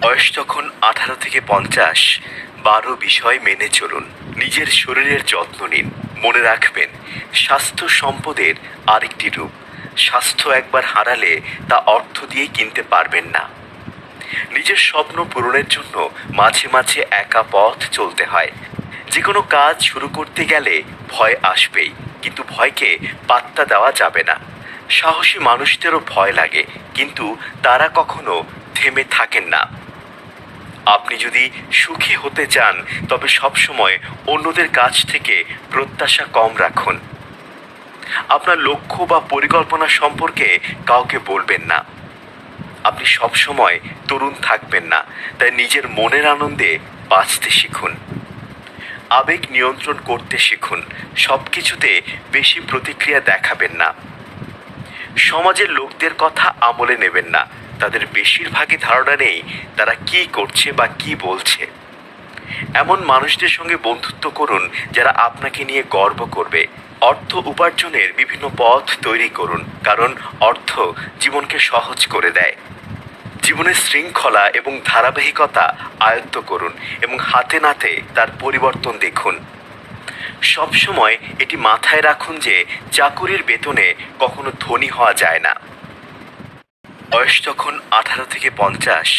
বয়স যখন আঠারো থেকে পঞ্চাশ। বারো বিষয় মেনে চলুন। নিজের শরীরের যত্ন নিন। মনে রাখবেন, স্বাস্থ্য সম্পদের আরেকটি রূপ। স্বাস্থ্য একবার হারালে তা অর্থ দিয়ে কিনতে পারবেন না। নিজের স্বপ্ন পূরণের জন্য মাঝে মাঝে একা পথ চলতে হয়। যে কোনো কাজ শুরু করতে গেলে ভয় আসবেই, কিন্তু ভয়কে পাত্তা দেওয়া যাবে না। সাহসী মানুষদেরও ভয় লাগে, কিন্তু তারা কখনো থেমে থাকেন না। আপনি যদি সুখী হতে চান, তবে সবসময় অন্যদের কাছ থেকে প্রত্যাশা কম রাখুন। আপনার লক্ষ্য বা পরিকল্পনা সম্পর্কে কাউকে বলবেন না। আপনি সবসময় তরুণ থাকবেন না, তাই নিজের মনের আনন্দে বাঁচতে শিখুন। আবেগ নিয়ন্ত্রণ করতে শিখুন সব কিছুতে বেশি প্রতিক্রিয়া দেখাবেন না। সমাজের লোকদের কথা আমলে নেবেন না। তাদের বেশিরভাগই ধারণা নেই তারা কি করছে বা কি বলছে। এমন মানুষদের সঙ্গে বন্ধুত্ব করুন যারা আপনাকে নিয়ে গর্ব করবে। অর্থ উপার্জনের বিভিন্ন পথ তৈরি করুন, কারণ অর্থ জীবনকে সহজ করে দেয়। জীবনের শৃঙ্খলা এবং ধারাবাহিকতা আয়ত্ত করুন এবং হাতে নাতে তার পরিবর্তন দেখুন। সবসময় এটি মাথায় রাখুন যে চাকুরির বেতনে কখনো ধনী হওয়া যায় না। বয়স তখন আঠারো থেকে পঞ্চাশ।